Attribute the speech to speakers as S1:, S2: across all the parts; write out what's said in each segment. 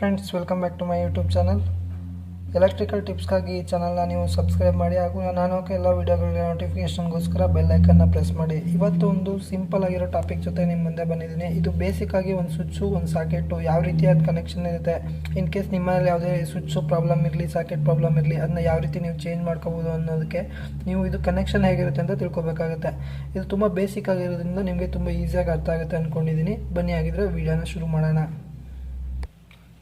S1: Friends welcome back to my YouTube channel electrical ಟಿಪ್ಸ್ಗಾಗಿ ಈ ಚಾನಲ್ನ ನೀವು ಸಬ್ಸ್ಕ್ರೈಬ್ ಮಾಡಿ ಹಾಗೂ ನಾನು ಎಲ್ಲ ವೀಡಿಯೋಗಳಿಗೆ ನೋಟಿಫಿಕೇಷನ್ಗೋಸ್ಕರ ಬೆಲ್ ಐಕನ್ನ ಪ್ರೆಸ್ ಮಾಡಿ. ಇವತ್ತು ಒಂದು ಸಿಂಪಲ್ ಆಗಿರೋ ಟಾಪಿಕ್ ಜೊತೆ ನಿಮ್ಮ ಮುಂದೆ ಬಂದಿದ್ದೀನಿ. ಇದು ಬೇಸಿಕ್ ಆಗಿ ಒಂದು ಸ್ವಿಚ್ಚು ಒಂದು ಸಾಕೆಟು ಯಾವ ರೀತಿಯಾದ ಕನೆಕ್ಷನ್ ಇರುತ್ತೆ. ಇನ್ ಕೇಸ್ ನಿಮ್ಮಲ್ಲಿ ಯಾವುದೇ ಸ್ವಿಚ್ಚು ಪ್ರಾಬ್ಲಮ್ ಇರಲಿ ಸಾಕೆಟ್ ಪ್ರಾಬ್ಲಮ್ ಇರಲಿ ಅದನ್ನ ಯಾವ ರೀತಿ ನೀವು ಚೇಂಜ್ ಮಾಡ್ಕೋಬೋದು ಅನ್ನೋದಕ್ಕೆ ನೀವು ಇದು ಕನೆಕ್ಷನ್ ಹೇಗಿರುತ್ತೆ ಅಂತ ತಿಳ್ಕೊಬೇಕಾಗುತ್ತೆ. ಇದು ತುಂಬ ಬೇಸಿಕ್ ಆಗಿರೋದ್ರಿಂದ ನಿಮಗೆ ತುಂಬ ಈಸಿಯಾಗಿ ಅರ್ಥ ಆಗುತ್ತೆ ಅಂದ್ಕೊಂಡಿದ್ದೀನಿ ಬನ್ನಿ ಆಗಿದ್ರೆ ವೀಡಿಯೋನ ಶುರು ಮಾಡೋಣ.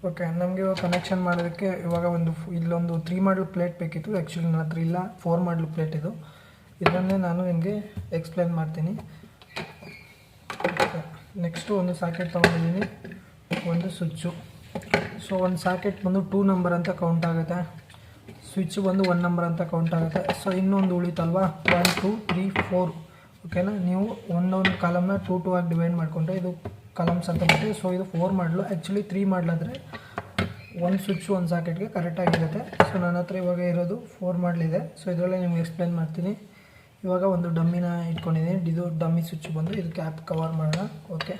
S1: ಓಕೆ ನಮಗೆ ಇವಾಗ ಕನೆಕ್ಷನ್ ಮಾಡೋದಕ್ಕೆ ಇವಾಗ ಒಂದು ಇಲ್ಲೊಂದು ತ್ರೀ ಮಾಡಲ್ ಪ್ಲೇಟ್ ಬೇಕಿತ್ತು. ಆ್ಯಕ್ಚುಲಿ ನನ್ನ ಹತ್ರ ಇಲ್ಲ. ಫೋರ್ ಮಾಡಲ್ ಪ್ಲೇಟ್ ಇದು. ಇದನ್ನೇ ನಾನು ನಿಮಗೆ ಎಕ್ಸ್ಪ್ಲೇನ್ ಮಾಡ್ತೀನಿ. ನೆಕ್ಸ್ಟು ಒಂದು ಸಾಕೆಟ್ ತೊಗೊಂಡಿದ್ದೀನಿ. ಒಂದು ಸ್ವಿಚ್ಚು ಸೊ ಒಂದು ಸಾಕೆಟ್ ಬಂದು ಟೂ ನಂಬರ್ ಅಂತ ಕೌಂಟ್ ಆಗುತ್ತೆ. ಸ್ವಿಚ್ ಬಂದು ಒನ್ ನಂಬರ್ ಅಂತ ಕೌಂಟ್ ಆಗುತ್ತೆ. ಸೊ ಇನ್ನೊಂದು ಉಳಿತಲ್ವಾ? ಒನ್ ಟೂ ತ್ರೀ ಫೋರ್ ಓಕೆನಾ ನೀವು ಒಂದೊಂದು ಕಾಲಮ್ನ ಟೂ ಟೂ ಆಗಿ ಡಿವೈಡ್ ಮಾಡಿಕೊಂಡ್ರೆ ಇದು ಕಾಲಮ್ಸ್ ಅಂತ ಬಿಟ್ಟು ಸೊ ಇದು ಫೋರ್ ಮಾಡಲು ಆ್ಯಕ್ಚುಲಿ ತ್ರೀ ಮಾಡಲಾದ್ರೆ ಒಂದು ಸ್ವಿಚ್ಚು ಒಂದು ಸಾಕೆಟ್ಗೆ ಕರೆಕ್ಟಾಗಿರುತ್ತೆ ಸೊ ನನ್ನ ಹತ್ರ ಇವಾಗ ಇರೋದು ಫೋರ್ ಮಾಡಲಿದೆ ಸೊ ಇದರಲ್ಲೇ ನಿಮ್ಗೆ ಎಕ್ಸ್ಪ್ಲೇನ್ ಮಾಡ್ತೀನಿ. ಇವಾಗ ಒಂದು ಡಮ್ಮಿನ ಇಟ್ಕೊಂಡಿದ್ದೀನಿ. ಇದು ಡಮ್ಮಿ ಸ್ವಿಚ್ ಬಂದು ಇದು ಕ್ಯಾಪ್ ಕವರ್ ಮಾಡೋಣ. ಓಕೆ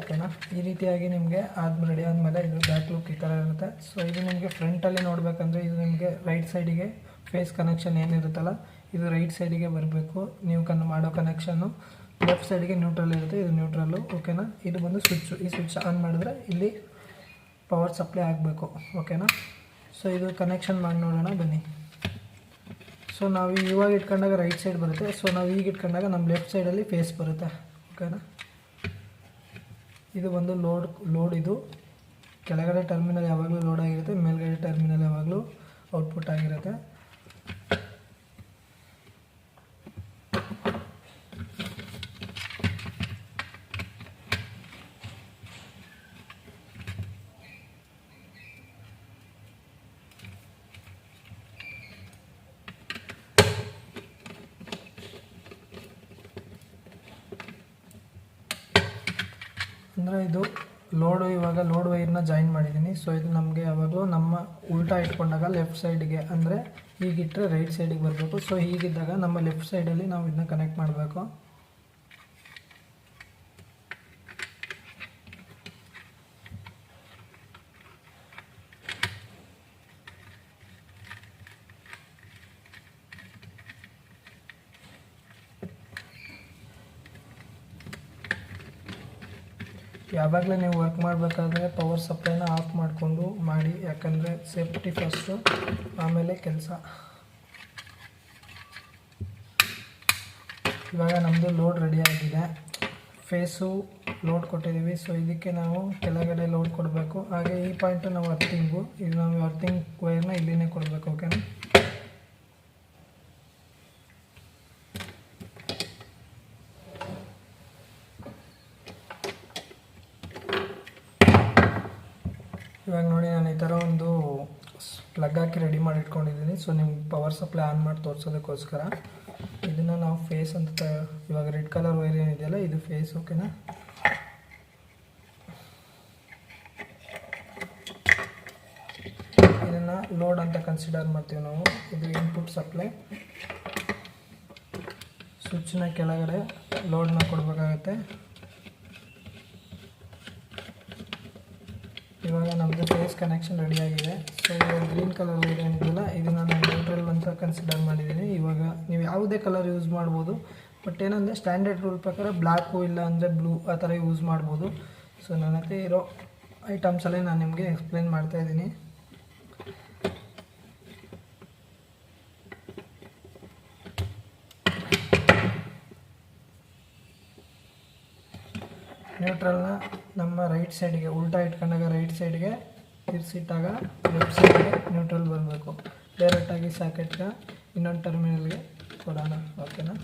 S1: ಓಕೆನಾ ಈ ರೀತಿಯಾಗಿ ನಿಮಗೆ ಆದ್ಮೇಲೆ ರೆಡಿ ಆದಮೇಲೆ ಇದು ಬ್ಯಾಕ್ ಲುಕ್ ಈ ಥರ ಇರುತ್ತೆ. ಸೊ ಇದು ನಿಮಗೆ ಫ್ರಂಟಲ್ಲಿ ನೋಡಬೇಕಂದ್ರೆ ಇದು ನಿಮಗೆ ರೈಟ್ ಸೈಡಿಗೆ ಫೇಸ್ ಕನೆಕ್ಷನ್ ಏನಿರುತ್ತಲ್ಲ, ಇದು ರೈಟ್ ಸೈಡಿಗೆ ಬರಬೇಕು. ನೀವು ಕನ್, ಮಾಡೋ ಕನೆಕ್ಷನ್ನು ಲೆಫ್ಟ್ ಸೈಡಿಗೆ ನ್ಯೂಟ್ರಲ್ ಇರುತ್ತೆ, ಇದು ನ್ಯೂಟ್ರಲ್ಲು ಓಕೆನಾ ಇದು ಬಂದು ಸ್ವಿಚ್ಚು ಈ ಸ್ವಿಚ್ ಆನ್ ಮಾಡಿದ್ರೆ ಇಲ್ಲಿ ಪವರ್ ಸಪ್ಲೈ ಆಗಬೇಕು. ಓಕೆನಾ ಸೊ ಇದು ಕನೆಕ್ಷನ್ ಮಾಡಿ ನೋಡೋಣ, ಬನ್ನಿ. ಸೊ ನಾವು ಇವಾಗ ಇಟ್ಕೊಂಡಾಗ ರೈಟ್ ಸೈಡ್ ಬರುತ್ತೆ. ಸೊ ನಾವು ಈಗ ಇಟ್ಕೊಂಡಾಗ ನಮ್ಮ ಲೆಫ್ಟ್ ಸೈಡಲ್ಲಿ ಫೇಸ್ ಬರುತ್ತೆ. ಓಕೆನಾ ಇದು ಒಂದು ಲೋಡ್ ಲೋಡ್ ಇದು. ಕೆಳಗಡೆ ಟರ್ಮಿನಲ್ ಯಾವಾಗಲೂ ಲೋಡ್ ಆಗಿರುತ್ತೆ, ಮೇಲ್ಗಡೆ ಟರ್ಮಿನಲ್ ಯಾವಾಗಲೂ ಔಟ್ಪುಟ್ ಆಗಿರುತ್ತೆ. ಅಂದರೆ ಇದು ಲೋಡು ಇವಾಗ ಲೋಡ್ ವೈರ್ನ ಜಾಯಿನ್ ಮಾಡಿದ್ದೀನಿ ಸೊ ಇದು ನಮಗೆ ಯಾವಾಗಲೂ ನಮ್ಮ ಉಲ್ಟಾ ಇಟ್ಕೊಂಡಾಗ ಲೆಫ್ಟ್ ಸೈಡ್ಗೆ ಅಂದರೆ ಹೀಗಿಟ್ಟರೆ ರೈಟ್ ಸೈಡಿಗೆ ಬರಬೇಕು. ಸೊ ಹೀಗಿದ್ದಾಗ ನಮ್ಮ ಲೆಫ್ಟ್ ಸೈಡಲ್ಲಿ ನಾವು ಇದನ್ನ ಕನೆಕ್ಟ್ ಮಾಡಬೇಕು. ಯಾವಾಗಲೇ ನೀವು ವರ್ಕ್ ಮಾಡಬೇಕಾದ್ರೆ ಪವರ್ ಸಪ್ಲೈನ ಆಫ್ ಮಾಡಿಕೊಂಡು ಮಾಡಿ, ಯಾಕಂದರೆ ಸೇಫ್ಟಿ ಫಸ್ಟು ಆಮೇಲೆ ಕೆಲಸ. ಇವಾಗ ನಮ್ಮದು ಲೋಡ್ ರೆಡಿ ಆಗಿದೆ. ಫೇಸು ಲೋಡ್ ಕೊಟ್ಟಿದ್ದೀವಿ. ಸೊ ಇದಕ್ಕೆ ನಾವು ಕೆಳಗಡೆ ಲೋಡ್ ಕೊಡಬೇಕು. ಹಾಗೆ ಈ ಪಾಯಿಂಟು ನಾವು ಅರ್ಥಿಂಗು ಇದು ನಾವು ಅರ್ಥಿಂಗ್ ವೈರ್ನ ಇಲ್ಲಿನೇ ಕೊಡಬೇಕು ಓಕೆನಾ ಇವಾಗ ನೋಡಿ ನಾನು ಈ ಥರ ಒಂದು ಪ್ಲಗ್ ಹಾಕಿ ರೆಡಿ ಮಾಡಿ ಇಟ್ಕೊಂಡಿದ್ದೀನಿ ಸೊ ನಿಮ್ಗೆ ಪವರ್ ಸಪ್ಲೈ ಆನ್ ಮಾಡಿ ತೋರಿಸೋದಕ್ಕೋಸ್ಕರ. ಇದನ್ನು ನಾವು ಫೇಸ್ ಅಂತ ಇವಾಗ ರೆಡ್ ಕಲರ್ ವೈರ್ ಏನಿದೆಯಲ್ಲ, ಇದು ಫೇಸ್ ಓಕೆನಾ ಇದನ್ನು ಲೋಡ್ ಅಂತ ಕನ್ಸಿಡರ್ ಮಾಡ್ತೀವಿ ನಾವು. ಇದು ಇನ್ಪುಟ್ ಸಪ್ಲೈ ಸ್ವಿಚ್ನ ಕೆಳಗಡೆ ಲೋಡ್ನ ಕೊಡಬೇಕಾಗತ್ತೆ. ಇವಾಗ ನಮ್ಮದು ಫೇಸ್ ಕನೆಕ್ಷನ್ ರೆಡಿ ಆಗಿದೆ. ಸೊ ಗ್ರೀನ್ ಕಲರ್ ಲೈಟ್ ಏನಿದೆಯಲ್ಲ ಇದು ನಾನು ನ್ಯೂಟ್ರಲ್ ಅಂತ ಕನ್ಸಿಡರ್ ಮಾಡಿದ್ದೀನಿ. ಇವಾಗ ನೀವು ಯಾವುದೇ ಕಲರ್ ಯೂಸ್ ಮಾಡ್ಬೋದು. ಬಟ್ ಏನಂದರೆ ಸ್ಟ್ಯಾಂಡರ್ಡ್ ರೂಲ್ ಪ್ರಕಾರ ಬ್ಲ್ಯಾಕು ಇಲ್ಲ ಅಂದರೆ ಬ್ಲೂ ಆ ಥರ ಯೂಸ್ ಮಾಡ್ಬೋದು. ಸೊ ನನ್ನ ಹತ್ರ ಇರೋ ಐಟಮ್ಸಲ್ಲೇ ನಾನು ನಿಮಗೆ ಎಕ್ಸ್ಪ್ಲೇನ್ ಮಾಡ್ತಾ ನ್ಯೂಟ್ರಲ್ನ ನಮ್ಮ ರೈಟ್ ಸೈಡ್ಗೆ ಉಲ್ಟಾ ಇಟ್ಕೊಂಡಾಗ ರೈಟ್ ಸೈಡ್ಗೆ ತಿರ್ಸಿಟ್ಟಾಗ ಲೆಫ್ಟ್ ಸೈಡ್ಗೆ ನ್ಯೂಟ್ರಲ್ ಬರಬೇಕು. ಡೈರೆಕ್ಟಾಗಿ ಸಾಕೆಟ್ಗೆ ಇನ್ನೊಂದು ಟರ್ಮಿನಲ್ಗೆ ಕೊಡೋಣ. ಓಕೆನಾ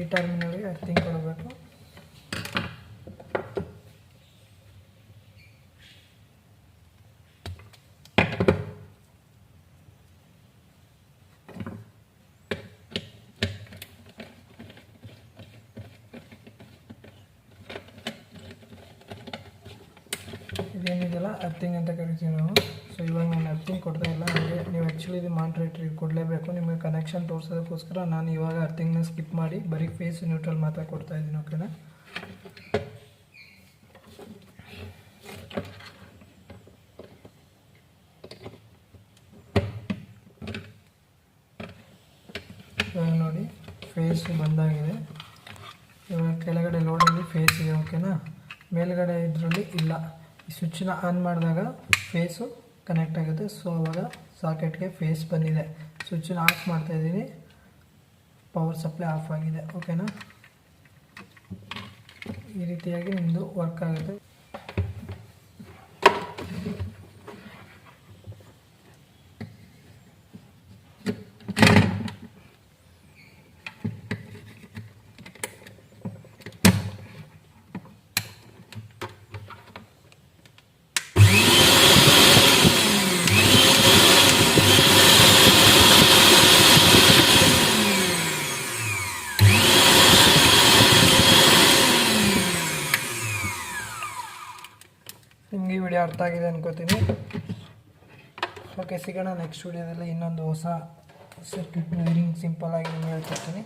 S1: ಈ ಟರ್ಮಿನಲ್ಗೆ ಅರ್ಥಿಂಗ್ ಕೊಡಬೇಕು. ಇದೆಯಲ್ಲ ಅರ್ಥಿಂಗ್ ಅಂತ ಕರಿತೀವಿ ನಾವು. ಸೊ ಇವಾಗ ನಾನು ಅರ್ಥಿಂಗ್ ಕೊಡ್ತಾ ಇಲ್ಲ, ಹಾಗೆ. ನೀವು ಆ್ಯಕ್ಚುಲಿ ಇದು ಮಾಂಟ್ರೇಟ್ರಿ ಕೊಡಲೇಬೇಕು, ನಿಮಗೆ ಕನೆಕ್ಷನ್ ತೋರಿಸೋದಕ್ಕೋಸ್ಕರ ನಾನು ಇವಾಗ ಅರ್ಥಿಂಗ್ನ ಸ್ಕಿಪ್ ಮಾಡಿ, ಬರೀ ಫೇಸ್ ನ್ಯೂಟ್ರಲ್ ಮಾತ್ರ ಕೊಡ್ತಾ ಇದ್ದೀನಿ ಓಕೆನಾ ಇವಾಗ ನೋಡಿ ಫೇಸ್ ಬಂದಾಗಿದೆ. ಇವಾಗ ಕೆಳಗಡೆ ಲೋಡಲ್ಲಿ ಫೇಸ್ ಇದೆ ಓಕೆನಾ ಮೇಲ್ಗಡೆ ಇದರಲ್ಲಿ ಇಲ್ಲ. ಈ ಸ್ವಿಚ್ನ ಆನ್ ಮಾಡಿದಾಗ ಫೇಸು ಕನೆಕ್ಟ್ ಆಗುತ್ತೆ. ಸೊ ಅವಾಗ ಸಾಕೆಟ್ಗೆ ಫೇಸ್ ಬಂದಿದೆ. ಸ್ವಿಚ್ನ ಆಫ್ ಮಾಡ್ತಾ ಇದ್ದೀನಿ. ಪವರ್ ಸಪ್ಲೈ ಆಫ್ ಆಗಿದೆ. ಓಕೆನಾ ಈ ರೀತಿಯಾಗಿ ನಿಮ್ಮದು ವರ್ಕ್ ಆಗುತ್ತೆ. ನಿಮಗೆ ಈ ವಿಡಿಯೋ ಅರ್ಥ ಆಗಿದೆ ಅನ್ಕೋತೀನಿ. ಓಕೆ ಸಿಗೋಣ ನೆಕ್ಸ್ಟ್ ವಿಡಿಯೋದಲ್ಲಿ ಇನ್ನೊಂದು ಹೊಸ ಸರ್ಕ್ಯೂಟ್ ವೈರಿಂಗ್ ಸಿಂಪಲ್ ಆಗಿ ಹೇಳ್ಕೊಡ್ತೀನಿ.